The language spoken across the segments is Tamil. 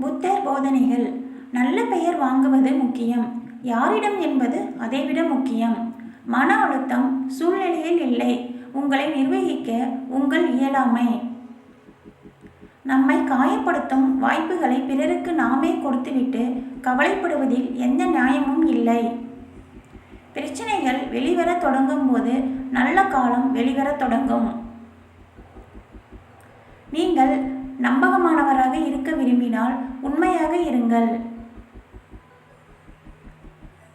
புத்தர் போதனைகள். நல்ல பெயர் வாங்குவது முக்கியம். யாரிடம் என்பது அதைவிட முக்கியம். மன அழுத்தம் சூழ்நிலையில் இல்லை. உங்களை நிர்வகிக்க உங்கள் இயலாமை. நம்மை காயப்படுத்தும் வாய்ப்புகளை பிறருக்கு நாமே கொடுத்துவிட்டு கவலைப்படுவதில் எந்த நியாயமும் இல்லை. பிரச்சனைகள் வெளிவர தொடங்கும் போது நல்ல காலம் வெளிவர தொடங்கும். நீங்கள் நம்பகமானவராக இருக்க விரும்பினால் உண்மையாக இருங்கள்.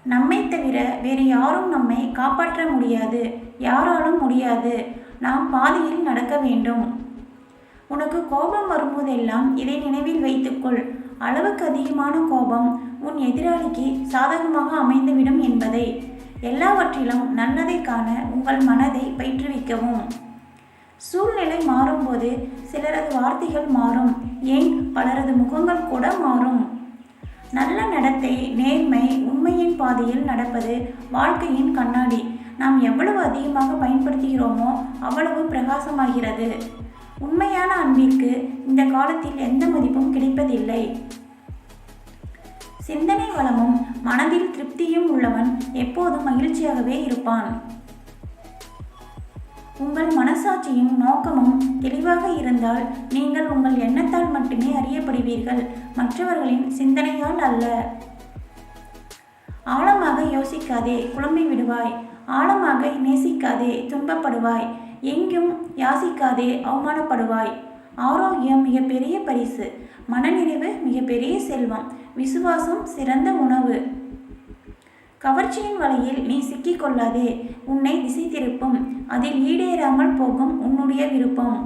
நம்மை தவிர வேறு யாரும் நம்மை காப்பாற்ற முடியாது. யாராலும் முடியாது. நாம் பாதையில் நடக்க வேண்டும். உனக்கு கோபம் வரும்போதெல்லாம் இதை நினைவில் வைத்துக்கொள். அளவுக்கு அதிகமான கோபம் உன் எதிராளிக்கு சாதகமாக அமைந்துவிடும் என்பதை. எல்லாவற்றிலும் நல்லதை காண உங்கள் மனதை பயிற்றுவிக்கவும். சூழ்நிலை மாறும்போது சிலரது வார்த்தைகள் மாறும். ஏன்? பலரது முகங்கள் கூட மாறும். நல்ல நடத்தை நேர்மை உண்மையின் பாதையில் நடப்பது வாழ்க்கையின் கண்ணாடி. நாம் எவ்வளவு அதிகமாக பயன்படுத்துகிறோமோ அவ்வளவு பிரகாசமாகிறது. உண்மையான அன்பிற்கு இந்த காலத்தில் எந்த மதிப்பும் கிடைப்பதில்லை. சிந்தனை வளமும் மனதில் திருப்தியும் உள்ளவன் எப்போதும் மகிழ்ச்சியாகவே இருப்பான். உங்கள் மனசாட்சியும் நோக்கமும் தெளிவாக இருந்தால் நீங்கள் உங்கள் எண்ணத்தால் மட்டுமே அறியப்படுவீர்கள். மற்றவர்களின் சிந்தனையால் அல்ல. ஆழமாக யோசிக்காதே குழம்பி விடுவாய். ஆழமாக நேசிக்காதே துன்பப்படுவாய். எங்கும் யாசிக்காதே அவமானப்படுவாய். ஆரோக்கியம் மிகப்பெரிய பரிசு. மனநிறைவு மிகப்பெரிய செல்வம். விசுவாசம் சிறந்த உணவு. கவர்ச்சியின் வலையில் நீ சிக்கிக் கொள்ளாதே உன்னை திசை திருப்பும் அதில் ஈடேறாமல் போகும் உன்னுடைய விருப்பம்.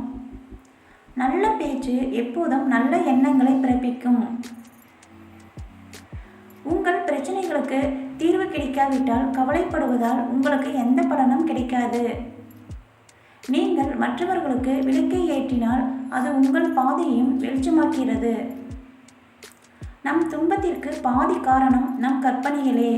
நல்ல பேச்சு எப்போதும் நல்ல எண்ணங்களை பிறப்பிக்கும். உங்கள் பிரச்சனைகளுக்கு தீர்வு கிடைக்காவிட்டால் கவலைப்படுவதால் உங்களுக்கு எந்த பலனும் கிடைக்காது. நீங்கள் மற்றவர்களுக்கு விளக்கை ஏற்றினால் அது உங்கள் பாதையையும் வெளிச்சமாக்கிறது நம் துன்பத்திற்கு பாதி காரணம் நம் கற்பனைகளே